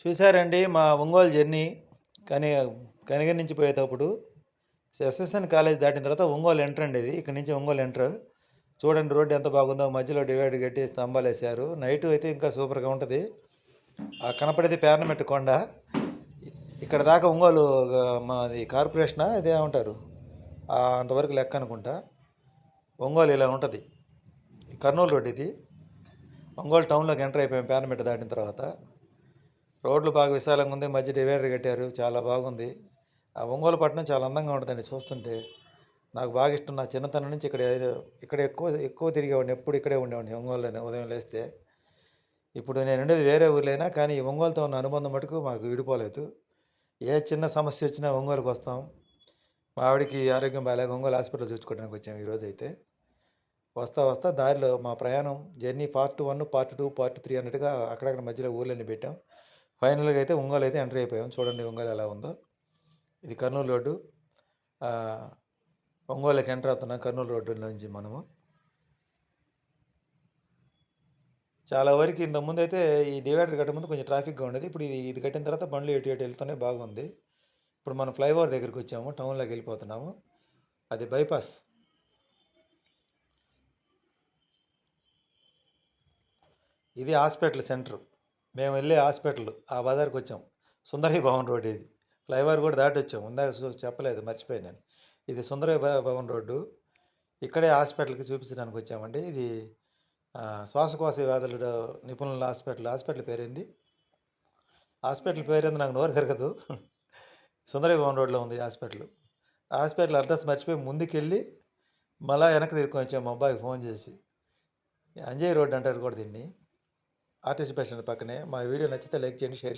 చూశారండి మా ఒంగోలు జర్నీ కని కనిగర్ నుంచి పోయేటప్పుడు ఎస్ఎస్ఎన్ కాలేజ్ దాటిన తర్వాత ఒంగోలు ఎంటర్ అండి ఇది. ఇక్కడ నుంచి ఒంగోలు ఎంటర్. చూడండి రోడ్డు ఎంత బాగుందో మధ్యలో డివైడ్ కట్టి స్తంభాలు వేసారు నైట్ అయితే ఇంకా సూపర్గా ఉంటుంది. ఆ కనపడేది పేర్నమెట్టు కొండ. ఇక్కడ దాకా ఒంగోలు మాది కార్పొరేషనా? ఇదే ఉంటారు అంతవరకు లెక్క అనుకుంటా. ఒంగోలు ఇలా ఉంటుంది. కర్నూలు రోడ్ ఇది. ఒంగోలు టౌన్లోకి ఎంటర్ అయిపోయాం పేర్నమెట్ట దాటిన తర్వాత. రోడ్లు బాగా విశాలంగా ఉంది మధ్య డివైడర్ కట్టారు చాలా బాగుంది. ఆ ఒంగోలు పట్టణం చాలా అందంగా ఉంటుందండి చూస్తుంటే. నాకు బాగా ఇష్టం నా చిన్నతనం నుంచి ఇక్కడ ఇక్కడ ఎక్కువ ఎక్కువ తిరిగేవాడిని ఎప్పుడు ఇక్కడే ఉండేవాడిని ఒంగోలులోనే ఉదయం లేస్తే. ఇప్పుడు నేను ఉండేది వేరే ఊర్లైనా కానీ ఈ ఒంగోలుతో ఉన్న అనుబంధం మటుకు మాకు విడిపోలేదు. ఏ చిన్న సమస్య వచ్చినా ఒంగోలుకి వస్తాం. మా ఆవిడకి ఆరోగ్యం బాగాలేక ఒంగోలు హాస్పిటల్ చూసుకోవడానికి వచ్చాం ఈరోజు అయితే. వస్తా వస్తా దారిలో మా ప్రయాణం journey part one part two part three అన్నట్టుగా అక్కడక్కడ మధ్యలో ఊర్లన్నీ పెట్టాం. ఫైనల్గా అయితే ఒంగోలు అయితే ఎంటర్ అయిపోయాం. చూడండి ఒంగోలు ఎలా ఉందో. ఇది కర్నూలు రోడ్డు. ఒంగోలుకి ఎంటర్ అవుతున్నాం కర్నూలు రోడ్డు నుంచి మనము. చాలా వరకు ఇంత ముందు అయితే ఈ డివైడర్ కట్టే ముందు కొంచెం ట్రాఫిక్గా ఉండేది. ఇప్పుడు ఇది ఇది కట్టిన తర్వాత బండ్లు ఎటు ఎటు వెళ్తూనే బాగుంది. ఇప్పుడు మనం ఫ్లైఓవర్ దగ్గరికి వచ్చాము టౌన్లోకి వెళ్ళిపోతున్నాము. అది బైపాస్. ఇది హాస్పిటల్ సెంటర్. మేము వెళ్ళే హాస్పిటల్ ఆ బజార్కి వచ్చాం. సుందరి భవన్ రోడ్ ఇది. ఫ్లైఓవర్ కూడా దాటి వచ్చాం. ఉందాక చెప్పలేదు మర్చిపోయాను నేను. ఇది సుందరీ భవన్ రోడ్డు. ఇక్కడే హాస్పిటల్కి చూపించడానికి వచ్చామండి. ఇది శ్వాసకోశ వ్యాధుల నిపుణుల హాస్పిటల్. హాస్పిటల్ పేరేంది? హాస్పిటల్ పేరేంది నాకు నోరు తిరగదు. సుందరి భవన్ రోడ్లో ఉంది హాస్పిటల్. హాస్పిటల్ అడ్రస్ మర్చిపోయి ముందుకెళ్ళి మళ్ళా వెనక్కి తిరుక్కొని వచ్చాం. మా అబ్బాయికి ఫోన్ చేసి. అంజయ్ రోడ్ అంటారు కూడా దీన్ని. ఆర్టీసీ బస్ స్టాండ్ పక్కనే మా వీడియో నచ్చితే లైక్ చేయండి షేర్